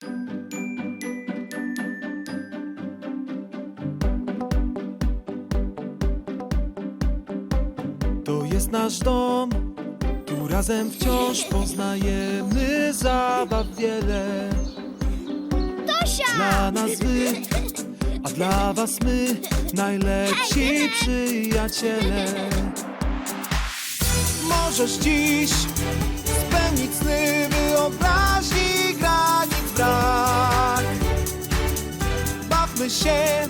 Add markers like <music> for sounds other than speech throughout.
To jest nasz dom, tu razem wciąż poznajemy zabaw wiele. Tosia! Dla nas wy, a dla was my, najlepsi przyjaciele. Możesz dziś spełnić sny wyobraźni Się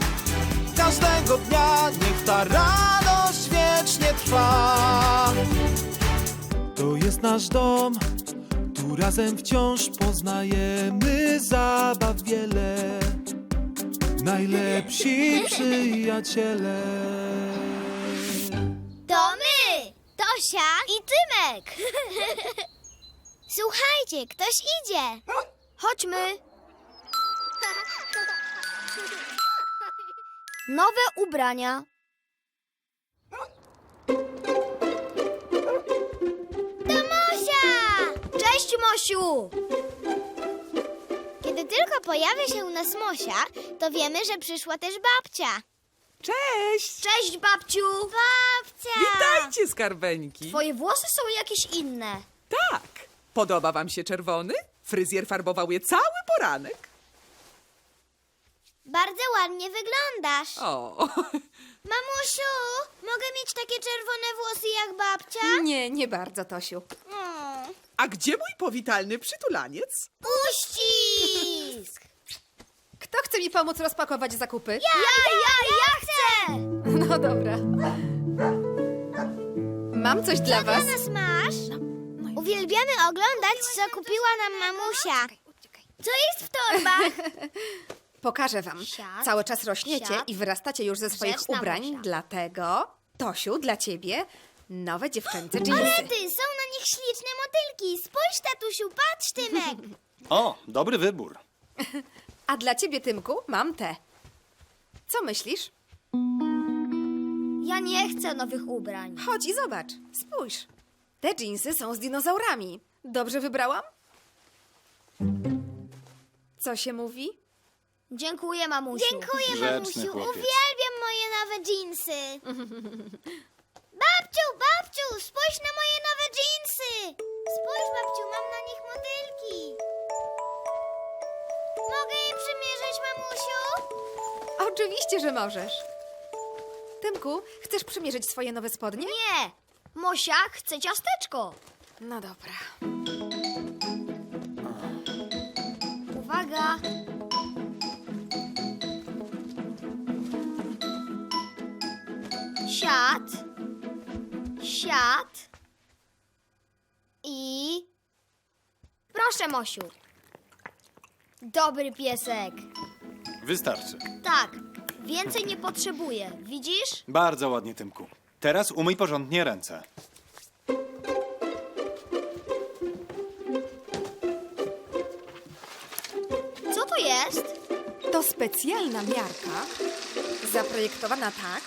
każdego dnia, niech ta radość wiecznie trwa. To jest nasz dom, tu razem wciąż poznajemy zabaw wiele. Najlepsi przyjaciele. To my! Tosia i Tymek! <laughs> Słuchajcie, ktoś idzie! Chodźmy! Nowe ubrania. To Mosia! Cześć, Mosiu! Kiedy tylko pojawia się u nas Mosia, to wiemy, że przyszła też babcia. Cześć! Cześć, babciu! Babcia! Witajcie, skarbeńki! Twoje włosy są jakieś inne. Tak! Podoba wam się czerwony? Fryzjer farbował je cały poranek. Bardzo ładnie wyglądasz. O, <laughs> Mamusiu, mogę mieć takie czerwone włosy jak babcia? Nie, nie bardzo, Tosiu. Mm. a gdzie mój powitalny przytulaniec? Uścisk! <laughs> Kto chce mi pomóc rozpakować zakupy? Ja, ja, ja chcę! <laughs> No dobra. Mam coś dla Dla was. nas masz? Uwielbiamy oglądać, co kupiła nam mamusia. Co jest w torbach? Pokażę wam. Siad, Cały czas rośniecie siad. i wyrastacie już ze swoich Grzeczna ubrań, Mosia. dlatego, Tosiu, dla ciebie nowe dziewczęce Ale dżinsy. ty, są na nich śliczne motylki. Spójrz, tatusiu, patrz, Tymek. <laughs> O, dobry wybór. A dla ciebie, Tymku, mam te. Co myślisz? Ja nie chcę nowych ubrań. Chodź i zobacz. Spójrz. Te dżinsy są z dinozaurami. Dobrze wybrałam? Co się mówi? Dziękuję, mamusiu. Dziękuję, Grzeczny mamusiu. chłopiec. Uwielbiam moje nowe dżinsy. <laughs> babciu, babciu, spójrz na moje nowe dżinsy. Spójrz, babciu, mam na nich motylki. Mogę je przymierzyć, mamusiu? Oczywiście, że możesz. Tymku, chcesz przymierzyć swoje nowe spodnie? Nie. Mosia chce ciasteczko. No dobra. Uwaga. Siad. Siad. I... Proszę, Mosiu. Dobry piesek. Wystarczy. Tak, więcej nie potrzebuję. Widzisz? Bardzo ładnie, Tymku. Teraz umyj porządnie ręce. Co to jest? To specjalna miarka, zaprojektowana tak,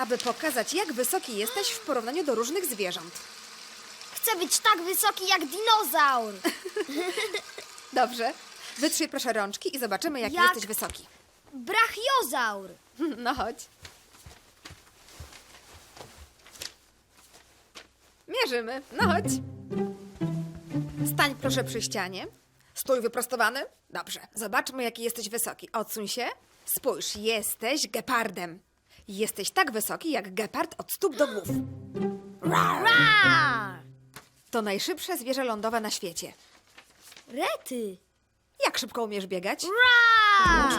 aby pokazać, jak wysoki jesteś w porównaniu do różnych zwierząt. Chcę być tak wysoki jak dinozaur. <laughs> Dobrze. Wytrzyj proszę rączki i zobaczymy, jak, Jak? jesteś wysoki. Brachiozaur. <laughs> No chodź. Mierzymy. No chodź. Stań proszę przy ścianie. Stój wyprostowany. Dobrze. Zobaczmy, jaki jesteś wysoki. Odsuń się. Spójrz, jesteś gepardem. Jesteś tak wysoki, jak gepard od stóp do głów. Ra! To najszybsze zwierzę lądowe na świecie. Rety. Jak szybko umiesz biegać? Ra!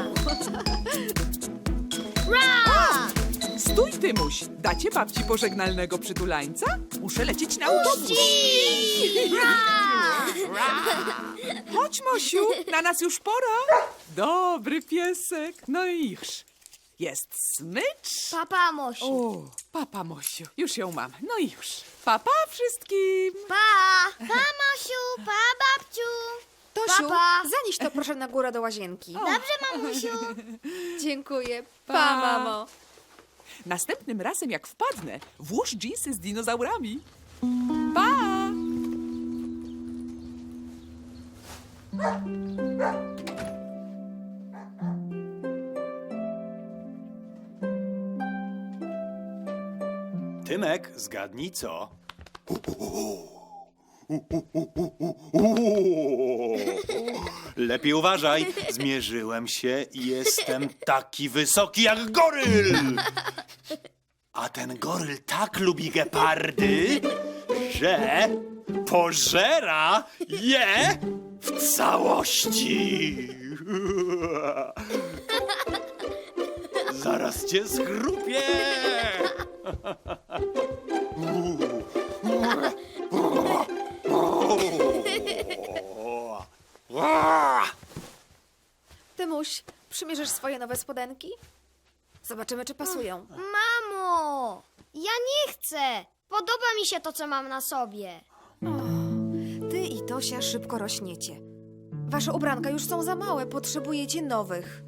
Ra! Stój, Tymuś! Dacie babci pożegnalnego przytulańca? Muszę lecieć na autobus. <laughs> Chodź, Mosiu, na nas już pora. Dobry piesek. No iż. Jest smycz. Papa, Mosiu. O, papa Mosiu, już ją mam. No i już. Papa wszystkim. Pa! Pa, Mosiu! Pa, babciu! Tosiu, Papa. zanieś to proszę na górę do łazienki. Dobrze, mamusiu. <laughs> Dziękuję. Pa. Pa, mamo. Następnym razem, jak wpadnę, włóż dżinsy z dinozaurami. Pa! Tymek, zgadnij co? Lepiej uważaj, zmierzyłem się i jestem taki wysoki jak goryl! A ten goryl tak lubi gepardy, że pożera je w całości! Zaraz cię skrupię! Nowe spodenki? Zobaczymy, czy pasują. Mamo! Ja nie chcę! Podoba mi się to, co mam na sobie. Ty i Tosia szybko rośniecie. Wasze ubranka już są za małe, potrzebujecie nowych.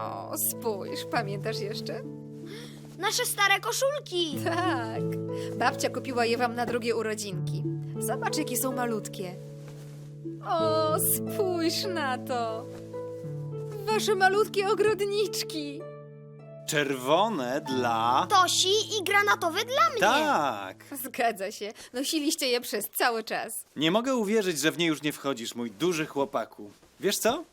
O, spójrz, pamiętasz jeszcze? Nasze stare koszulki! Tak. Babcia kupiła je wam na drugie urodzinki. Zobacz, jakie są malutkie. O, spójrz na to. Wasze malutkie ogrodniczki. Czerwone dla... Tosi i granatowy dla mnie! Tak! Zgadza się. Nosiliście je przez cały czas. Nie mogę uwierzyć, że w nie już nie wchodzisz, mój duży chłopaku. Wiesz co?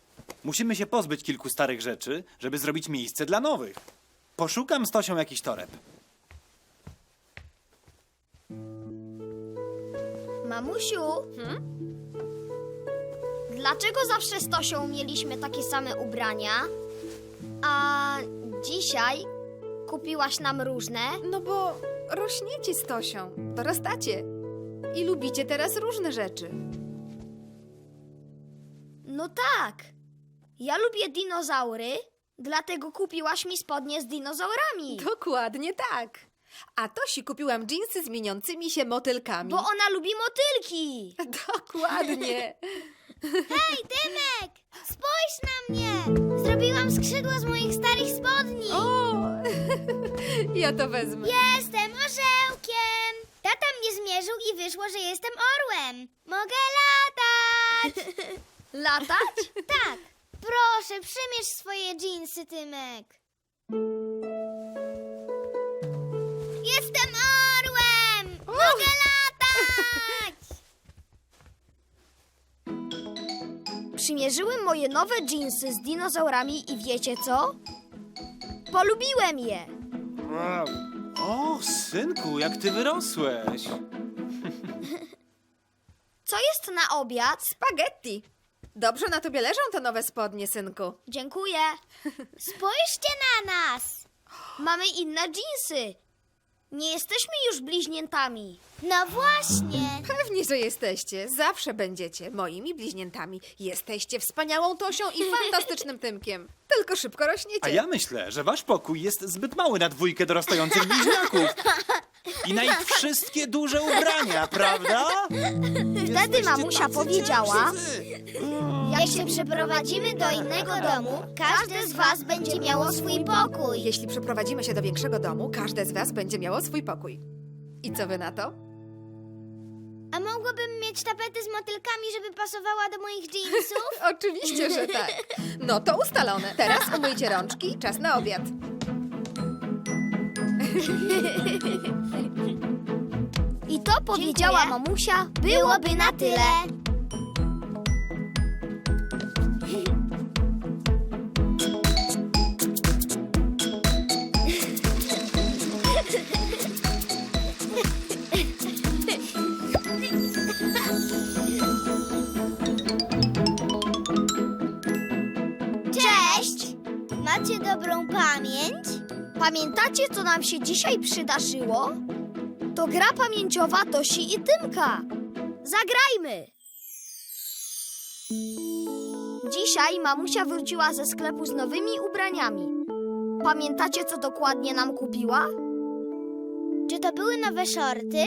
Musimy się pozbyć kilku starych rzeczy, żeby zrobić miejsce dla nowych. Poszukam z Tosią jakiś toreb. Mamusiu? Dlaczego zawsze z Tosią mieliśmy takie same ubrania? A dzisiaj kupiłaś nam różne? No bo rośniecie z Tosią, dorastacie. I lubicie teraz różne rzeczy. No tak. Ja lubię dinozaury, dlatego kupiłaś mi spodnie z dinozaurami. Dokładnie tak. A Tosi kupiłam dżinsy z mieniącymi się motylkami. Bo ona lubi motylki. <laughs> Dokładnie. <laughs> Hej, Tymek! Spójrz na mnie! Zrobiłam skrzydła z moich starych spodni. O, <laughs> ja to wezmę. Jestem orzełkiem! Tata mnie zmierzył i wyszło, że jestem orłem. Mogę latać! <laughs> latać? Tak. Proszę, przymierz swoje dżinsy, Tymek. Przymierzyłem moje nowe dżinsy z dinozaurami i wiecie co? Polubiłem je. O, synku, jak ty wyrosłeś. <laughs> Co jest na obiad? Spaghetti. Dobrze na tobie leżą te nowe spodnie, synku. Dziękuję. Spójrzcie na nas. Mamy inne dżinsy. Nie jesteśmy już bliźniętami. No właśnie. Pewnie, że jesteście. Zawsze będziecie moimi bliźniętami. Jesteście wspaniałą Tosią i fantastycznym Tymkiem. Tylko szybko rośniecie. A ja myślę, że wasz pokój jest zbyt mały na dwójkę dorastających bliźniaków. I na ich wszystkie duże ubrania, prawda? Wtedy mamusia powiedziała, ciężcy. Jak się przeprowadzimy do innego domu, każde z was będzie miało swój pokój. Jeśli przeprowadzimy się do większego domu, każde z was będzie miało swój pokój. I co wy na to? A mogłabym mieć tapetę z motylkami, żeby pasowała do moich dżinsów? <laughs> Oczywiście, że tak. No to ustalone. Teraz umyjcie rączki, czas na obiad. I to powiedziała mamusia, byłoby na tyle. Pamiętacie, co nam się dzisiaj przydarzyło? To gra pamięciowa Tosi i Tymka. Zagrajmy! Dzisiaj mamusia wróciła ze sklepu z nowymi ubraniami. Pamiętacie, co dokładnie nam kupiła? Czy to były nowe shorty?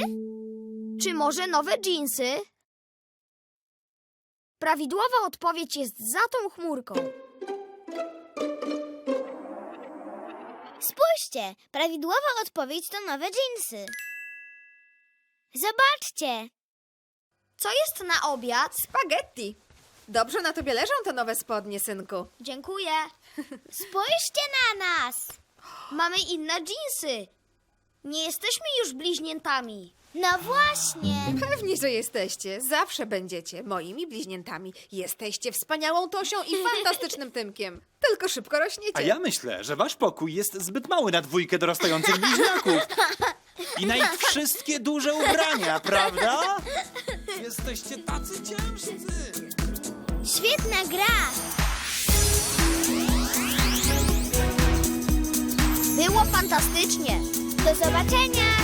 Czy może nowe dżinsy? Prawidłowa odpowiedź jest za tą chmurką. Spójrzcie, prawidłowa odpowiedź to nowe dżinsy. Zobaczcie. Co jest na obiad? Spaghetti. Dobrze na tobie leżą te nowe spodnie, synku. Dziękuję. <laughs> Spójrzcie na nas. Mamy inne dżinsy. Nie jesteśmy już bliźniętami. No właśnie. Pewnie, że jesteście. Zawsze będziecie moimi bliźniętami. Jesteście wspaniałą Tosią i <laughs> fantastycznym Tymkiem. Tylko szybko rośniecie. A ja myślę, że wasz pokój jest zbyt mały na dwójkę dorastających bliźniaków. I na ich wszystkie duże ubrania, prawda? Jesteście tacy ciężcy. Świetna gra. Było fantastycznie. Do zobaczenia.